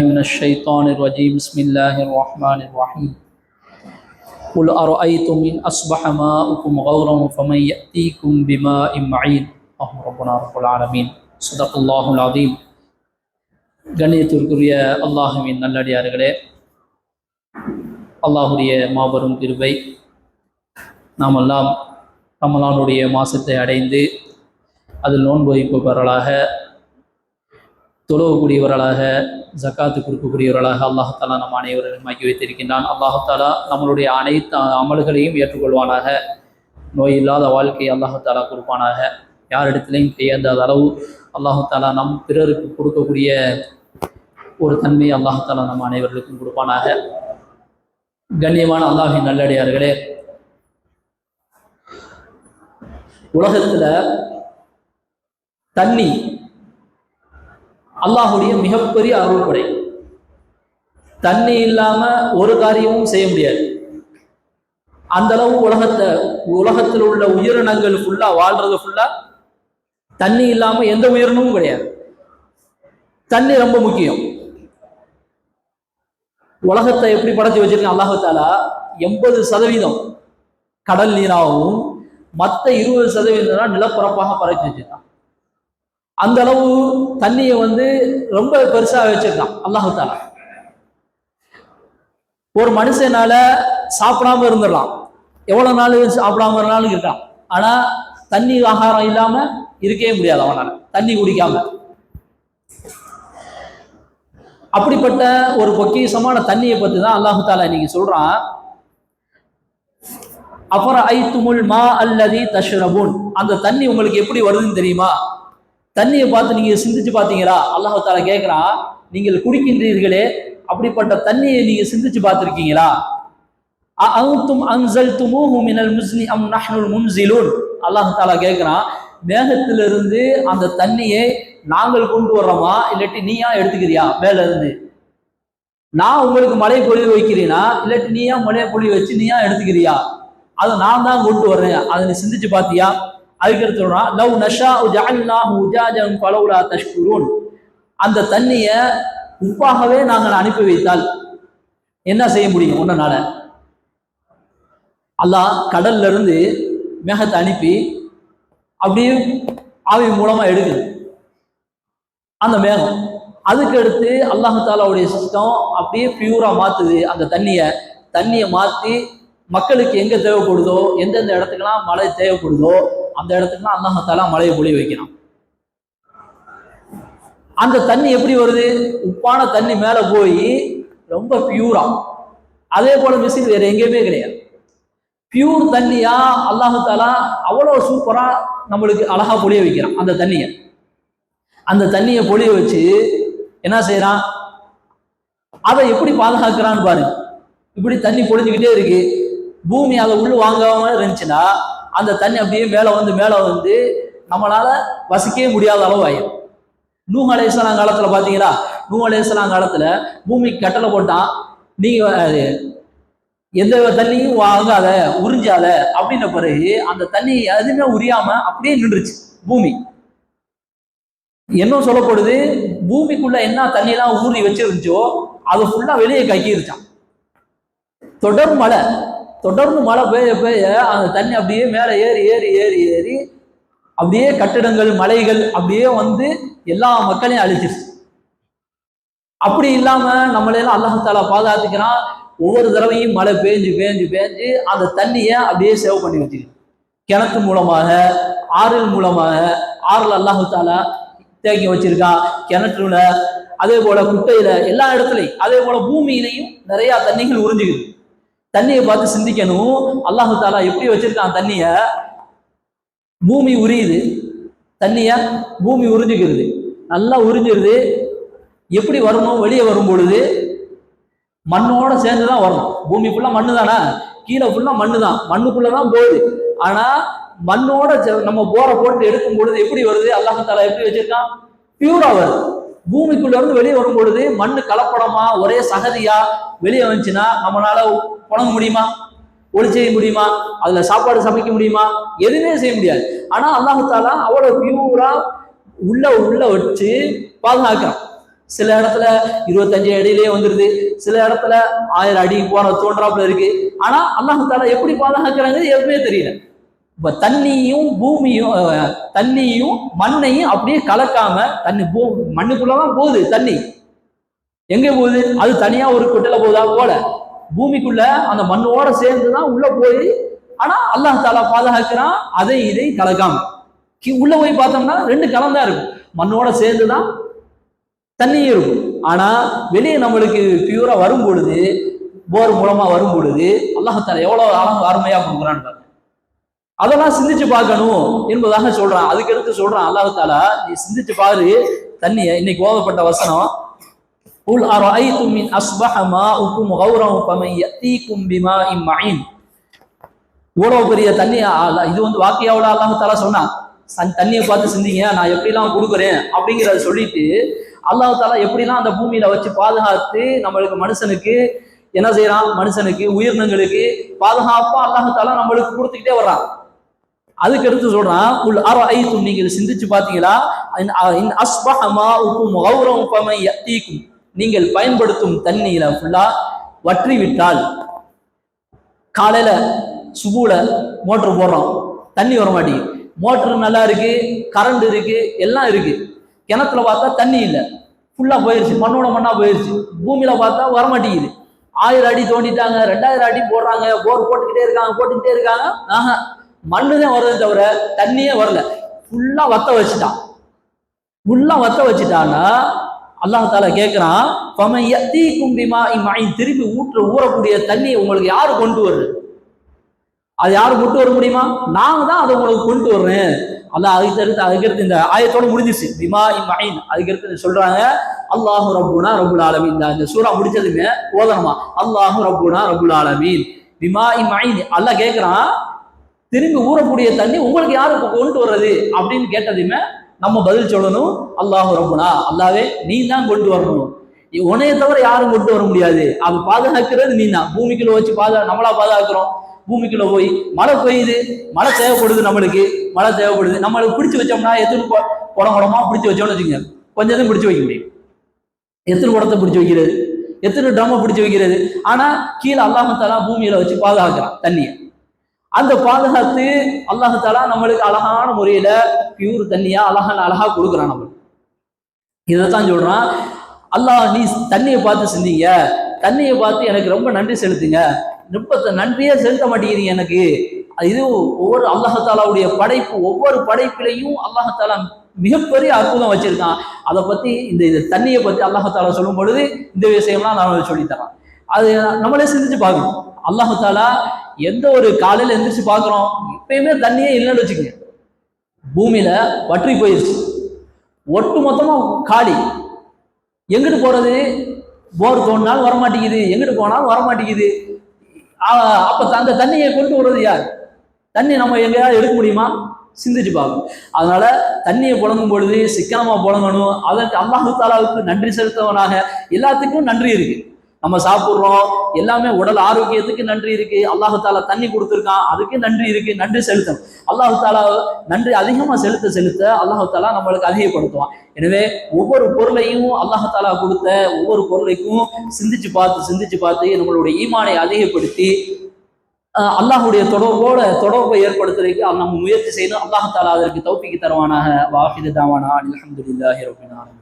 من الشيطان الرجيم بسم الله الرحمن الرحيم قل أرأيتم إن أصبح ماؤكم غورا فمن يأتيكم بماء معين اللهم ربنا رب العالمين صدق الله العظيم கண்ணியத்திற்குரிய அல்லாஹுவின் நல்லடியார்களே அல்லாஹுடைய மாபெரும் கிருபை நாமெல்லாம் ரமலானுடைய மாசத்தை அடைந்து அதில் நோன்பு வைப்பவர்களாக தொழுவக்கூடியவர்களாக ஜக்காத்து கொடுக்கக்கூடியவர்களாக அல்லாஹாலா நம் அனைவரையும் ஆக்கி வைத்திருக்கின்றான். அல்லாஹாலா நம்மளுடைய அனைத்து அமல்களையும் ஏற்றுக்கொள்வானாக. நோய் இல்லாத வாழ்க்கையை அல்லாஹாலா கொடுப்பானாக. யாரிடத்திலையும் கையாந்த அளவு அல்லாஹாலா நம் பிறருக்கு கொடுக்கக்கூடிய ஒரு தன்மையை அல்லாஹாலா நம் அனைவர்களுக்கும் கொடுப்பானாக. கண்ணியமான அல்லாஹின் நல்லடியார்களே உலகத்துல தண்ணி அல்லாஹுடைய மிகப்பெரிய அருள்படை. தண்ணி இல்லாம ஒரு காரியமும் செய்ய முடியாது. அந்த அளவு உலகத்தை உலகத்தில் உள்ள உயிரினங்கள் ஃபுல்லா வாழ்றது ஃபுல்லா தண்ணி இல்லாம எந்த உயிரினமும் கிடையாது. தண்ணி ரொம்ப முக்கியம். உலகத்தை எப்படி படைச்சு வச்சிருக்கேன் அல்லாஹாலா எண்பது சதவீதம் கடல் நீராகவும் மற்ற இருபது சதவீதம் தான் நிலப்பரப்பாக படைச்சு வச்சிருக்கான் அந்த அளவு தண்ணியை வந்து ரொம்ப பெருசா வச்சிருக்கான். அல்லாஹால ஒரு மனுஷனால சாப்பிடாம இருந்துடலாம். எவ்வளவு நாள் சாப்பிடாம இருந்தாலும் இருக்கான். ஆனா தண்ணி ஆகாரம் இல்லாம இருக்கவே முடியாது அவனால. தண்ணி குடிக்காம. அப்படிப்பட்ட ஒரு பொக்கிசமான தண்ணியை பத்தி தான் அல்லாஹு தாலா இன்னைக்கு சொல்றான். அப்புறம் ஐத்துமுல் மா அல்லதி தஷ்ரபுன். அந்த தண்ணி உங்களுக்கு எப்படி வருதுன்னு தெரியுமா? தண்ணியை பார்த்து நீங்கள் சிந்திச்சு பார்த்தீங்களா? அல்லாஹால கேட்குறான் நீங்கள் குடிக்கின்றீர்களே அப்படிப்பட்ட தண்ணியை நீங்கள் சிந்திச்சு பார்த்துருக்கீங்களா? அவுத்தும் அன்சல் துமூஹு மினல் முஸ்லி அம் நஹ்னுல் முன்சிலூன். அல்லாஹ் தாலா மேகத்திலிருந்து அந்த தண்ணியை நாங்கள் கொண்டு வர்றோமா? இல்லாட்டி நீயா எடுத்துக்கிறியா மேல இருந்து நான் உங்களுக்கு மழை பொழிவு வைக்கிறீனா? இல்லாட்டி நீயா மழையை பொழிவு வச்சு நீயா எடுத்துக்கிறியா? அதை நான் தான் கொண்டு வர்றேன். அதை நீ சிந்திச்சு பாத்தியா அதுக்கு சொல்றான் லவ் நஷா ஜஅல்னாஹு உஜாஜன் ஃபலௌலா தஷ்குரூன். அந்த தண்ணியை உப்பாகவே நாங்கள் அனுப்பி வைத்தால் என்ன செய்ய முடியும் ஒன்றனால அல்லாஹ் கடல்ல இருந்து மேகத்தை அனுப்பி அப்படியே ஆவி மூலமா எடுக்குது. அந்த மேகம். அதுக்கு அடுத்து அல்லாஹு சிஸ்டம் அப்படியே பியூரா மாத்துது. அந்த தண்ணியை தண்ணியை மாத்தி மக்களுக்கு எங்க தேவைப்படுதோ எந்தெந்த இடத்துக்குலாம் மழை தேவைப்படுதோ அந்த இடத்துக்குலாம் அல்லாஹு மழையை பொழிய வைக்கிறான். அந்த தண்ணி எப்படி வருது? உப்பான தண்ணி மேல போய் ரொம்ப பியூரா அதே போல மிஷின் வேற எங்கேயுமே கிடையாது. பியூர் தண்ணியா அல்லாஹு அவ்வளவு அவ்வளோ சூப்பரா நம்மளுக்கு அழகா பொழிய வைக்கிறான் அந்த தண்ணியை. அந்த தண்ணியை பொழிய வச்சு என்ன செய்யறான் அதை எப்படி பாதுகாக்கிறான்னு பாருங்க. இப்படி தண்ணி பொழிஞ்சுக்கிட்டே இருக்கு. பூமி அதை உள்ள வாங்காம இருந்துச்சுன்னா அந்த தண்ணி அப்படியே மேலே வந்து மேலே வந்து நம்மளால வசிக்கவே முடியாத அளவு ஆயிடும் நூ அலேஸ்லாம் காலத்தில் பார்த்தீங்களா நூ அலேஸ்லாம் காலத்தில் பூமிக்கு கட்டளை போட்டால் நீங்கள் எந்த தண்ணியும் வாங்காத உறிஞ்சாத அப்படின்ன பிறகு அந்த தண்ணி எதுவுமே உரியாம அப்படியே நின்றுச்சு பூமி. என்ன சொல்லப்படுது? பூமிக்குள்ள என்ன தண்ணியெல்லாம் ஊறி வச்சிருந்துச்சோ அதை ஃபுல்லா வெளியே கக்கிருச்சான் தொடர் மழை. தொடர்ந்து மழை பெய்ய பெய்ய அந்த தண்ணி அப்படியே மேலே ஏறி ஏறி ஏறி ஏறி அப்படியே கட்டிடங்கள் மலைகள் அப்படியே வந்து எல்லா மக்களையும் அழிச்சிருச்சு. அப்படி இல்லாம நம்மளையெல்லாம் அல்லாஹாலா பாதுகாத்துக்கிறான். ஒவ்வொரு தடவையும் மழை பேஞ்சு பேஞ்சு பேஞ்சு அந்த தண்ணியை அப்படியே சேவ் பண்ணி வச்சுக்கிது கிணத்து மூலமாக ஆறுகள் மூலமாக ஆறுல அல்லாஹு தாலா தேக்கி வச்சிருக்கான் கிணற்றுல அதே போல குட்டையில எல்லா இடத்துலையும் அதே போல பூமியிலையும் நிறைய தண்ணிகள் உறிஞ்சுக்குது. தண்ணியை பார்த்து சிந்திக்கணும். அல்லாஹு தாலா எப்படி வச்சிருக்கான் தண்ணிய? பூமி உரியுது. தண்ணிய பூமி உறிஞ்சிக்கிறது. நல்லா உறிஞ்சிருது. எப்படி வரணும்? வெளியே வரும் பொழுது மண்ணோட சேர்ந்து தான் வரணும். பூமி ஃபுல்லாக மண்ணு தானே கீழே ஃபுல்லாக மண்ணு தான் மண்ணுக்குள்ளே தான் போகுது. ஆனால் மண்ணோட சே- நம்ம போரை போட்டு எடுக்கும் பொழுது எப்படி வருது? அல்லாஹால எப்படி வச்சிருக்கான்? பியூரா வருது. பூமிக்குள்ள இருந்து வெளியே வரும் பொழுது மண்ணு கலப்படமா ஒரே சகதியா வெளியே வந்துச்சுன்னா நம்மளால புணங்க முடியுமா? ஒளி செய்ய முடியுமா? அதுல சாப்பாடு சமைக்க முடியுமா? எதுவுமே செய்ய முடியாது. ஆனா அல்லாஹு அவ்வளவு பியூரா உள்ள உள்ள வச்சு பாதுகாக்கிறான். சில இடத்துல இருபத்தஞ்சு அடியிலேயே வந்துருது. சில இடத்துல ஆயிரம் அடி போற தோன்றாப்புல இருக்கு. ஆனா அல்லாஹு எப்படி பாதுகாக்கிறாங்க எதுவுமே தெரியல. இப்ப தண்ணியும் பூமியும் தண்ணியும் மண்ணையும் அப்படியே கலக்காம தண்ணி பூ மண்ணுக்குள்ளதான் போகுது தண்ணி. எங்க போகுது? அது தனியா ஒரு குட்டையில போகுதா? போல பூமிக்குள்ள அந்த மண்ணோட சேர்ந்துதான் உள்ள போய் ஆனா அல்லாஹ் தாலா பாதுகாக்கிறான் அதை இதை கலக்காம. உள்ள போய் பார்த்தோம்னா ரெண்டு கலந்தா இருக்கும். மண்ணோட சேர்ந்துதான் தண்ணியும் இருக்கும். ஆனா வெளியே நம்மளுக்கு பியூரா வரும் பொழுது போர் மூலமா வரும் பொழுது அல்லாஹால எவ்வளவு அழகு அருமையா கொடுக்குறான்னு அதெல்லாம் சிந்திச்சு பார்க்கணும் என்பதாக சொல்றான் அதுக்கடுத்து சொல்றான் அல்லாஹால நீ சிந்திச்சு பாரு தண்ணிய இன்னைக்கு ஓதப்பட்ட வசனம் قل أرأيتم من أصبح ماؤكم غورا فمن يأتيكم بماء معين இவ்வளவு பெரிய தண்ணி அ- இது வந்து வாக்கியாவோட அல்லாஹ் தாலா சொன்னான் சன் தண்ணியை பார்த்து சிந்திங்க நான் எப்படிலாம் கொடுக்குறேன் அப்படிங்கிறத சொல்லிட்டு அல்லாஹ் தாலா எப்படிலாம் அந்த பூமியில வச்சு பாதுகாத்து நம்மளுக்கு மனுஷனுக்கு என்ன செய்யறான் மனுஷனுக்கு உயிரினங்களுக்கு பாதுகாப்பா அல்லாஹ் தாலா நம்மளுக்கு கொடுத்துக்கிட்டே வர்றான் அதுக்கு அடுத்து சொல்றான் உள் அர ஐத்தும் நீங்க சிந்திச்சு பாத்தீங்களா இன் அ- இன் கௌரவம் யத்தீக்கும். நீங்கள் பயன்படுத்தும் தண்ணியில ஃபுல்லா வற்றி விட்டால் காலையில சுபூல மோட்டர் போடுறோம் தண்ணி வர மாட்டேங்குது மோட்டர் நல்லா இருக்கு கரண்ட் இருக்கு எல்லாம் இருக்கு. கிணத்துல பார்த்தா தண்ணி இல்லை. ஃபுல்லா போயிருச்சு மண்ணோட மண்ணா போயிருச்சு. பூமியில பார்த்தா வர மாட்டேங்குது ஆயிரம் அடி தோண்டிட்டாங்க ரெண்டாயிரம் அடி போடுறாங்க போர் போட்டுக்கிட்டே இருக்காங்க போட்டுக்கிட்டே இருக்காங்க. ஆஹா. மண்ணு தான் வருது தவிர தண்ணியே வரல. ஃபுல்லா வத்த வச்சுட்டான். ஃபுல்லா வத்த வச்சுட்டான்னா அல்லாஹ் தாலா கேட்கிறான் ஃபமன் யத்தீக்கும் கும்பிமா இம்மாயின் திருப்பி ஊற்ற ஊறக்கூடிய தண்ணியை உங்களுக்கு யாரு கொண்டு வருது? அது யாரு கொண்டு வர முடியுமா? நாங்க தான் அதை உங்களுக்கு கொண்டு வர்றேன். அல்லாஹ் அதுக்கு அடுத்து அதுக்கு அடுத்து இந்த ஆயத்தோட முடிஞ்சிச்சு பிமா இம்மாயின் அதுக்கடுத்து சொல்றாங்க அல்லாஹு ரப்புனா ரபுல் ஆலமீன் இந்த- இந்த சூறா முடிச்சதுமே ஓதனமா அல்லாஹு ரப்புனா ரபுல் ஆலமீன் பிமா மயின் அல்லாஹ் கேட்கிறான் திரும்பி ஊறக்கூடிய தண்ணி உங்களுக்கு யாரு இப்போ கொண்டு வர்றது அப்படின்னு கேட்டதுமே நம்ம பதில் சொல்லணும். அல்லாஹு ரப்புனா. அல்லாவே நீ தான் கொண்டு வரணும். உன்னைய தவிர யாரும் கொண்டு வர முடியாது. அது பாதுகாக்கிறது நீ தான். பூமிக்குள்ள வச்சு பாதுகா நம்மளா பாதுகாக்கிறோம். பூமிக்குள்ள போய் மழை பெய்யுது மழை தேவைப்படுது நம்மளுக்கு. மழை தேவைப்படுது. நம்மளுக்கு பிடிச்சு வச்சோம்னா எத்தனை குடம் குடமா பிடிச்சு வச்சோம்னு வச்சுக்கோங்க. கொஞ்சத்தையும் பிடிச்சு வைக்க முடியும். எத்தனை குடத்தை பிடிச்சு வைக்கிறது? எத்தனை ட்ரம்மை பிடிச்சு வைக்கிறது? ஆனா கீழே அல்லாமத்தாலாம் பூமியில வச்சு பாதுகாக்கிறான் தண்ணியை. அந்த பாதுகாத்து அல்லாஹாலா நம்மளுக்கு அழகான முறையில பியூர் தண்ணியா அழகான அழகா கொடுக்குறான் நம்மளுக்கு இதைத்தான் சொல்றான். அல்லாஹ் நீ தண்ணியை பார்த்து சிந்திங்க. தண்ணியை பார்த்து எனக்கு ரொம்ப நன்றி செலுத்துங்க. ரொம்ப நன்றியே செலுத்த மாட்டேங்கிறீங்க எனக்கு. இது ஒவ்வொரு அல்லாஹாலாவுடைய படைப்பு ஒவ்வொரு படைப்பிலையும் அல்லாஹாலா மிகப்பெரிய அற்புதம் வச்சிருக்கான். அதை பத்தி இந்த இந்த தண்ணியை பத்தி அல்லாஹாலா சொல்லும் பொழுது இந்த விஷயம்லாம் நான் சொல்லித்தரேன் அது நம்மளே சிந்திச்சு பார்க்கணும். அல்லாஹாலா எந்த ஒரு காலையில் எந்திரிச்சு பார்க்குறோம் இப்பயுமே தண்ணியே இல்லைன்னு வச்சுக்கோங்க. பூமியில் வற்றி போயிடுச்சு ஒட்டு மொத்தமாக காலி. எங்கிட்டு போகிறது போர் தோண்டினாலும் வர மாட்டேங்குது எங்கிட்டு போனாலும் வர மாட்டேங்குது அந்த தண்ணியை கொண்டு வர்றது யார்? தண்ணி நம்ம எங்கேயாவது எடுக்க முடியுமா? சிந்திச்சு பார்க்கணும். அதனால தண்ணியை புழங்கும் பொழுது சிக்கனமாக புழங்கணும். அதற்கு அல்லாஹு தாலாவுக்கு நன்றி செலுத்தவனாக. எல்லாத்துக்கும் நன்றி இருக்குது நம்ம சாப்பிட்றோம். எல்லாமே உடல் ஆரோக்கியத்துக்கு நன்றி இருக்கு. அல்லாஹு தாலா தண்ணி கொடுத்துருக்கான். அதுக்கு நன்றி இருக்கு. நன்றி செலுத்தணும் அல்லாஹு தாலா நன்றி அதிகமா செலுத்த செலுத்த அல்லாஹு தாலா நம்மளுக்கு அதிகப்படுத்துவான். எனவே ஒவ்வொரு பொருளையும் அல்லாஹு தாலா கொடுத்த ஒவ்வொரு பொருளைக்கும் சிந்திச்சு பார்த்து சிந்திச்சு பார்த்து நம்மளுடைய ஈமானை அதிகப்படுத்தி அல்லாஹுடைய தொடர்போட தொடர்பை ஏற்படுத்துறதுக்கு நம்ம முயற்சி செய்யணும் அல்லாஹ் தாலா அதற்கு தௌப்பிக்கு தருவானாக. வாஹிது தாவானா. அல்ஹம்துலில்லாஹி ரப்பில் ஆலமீன்.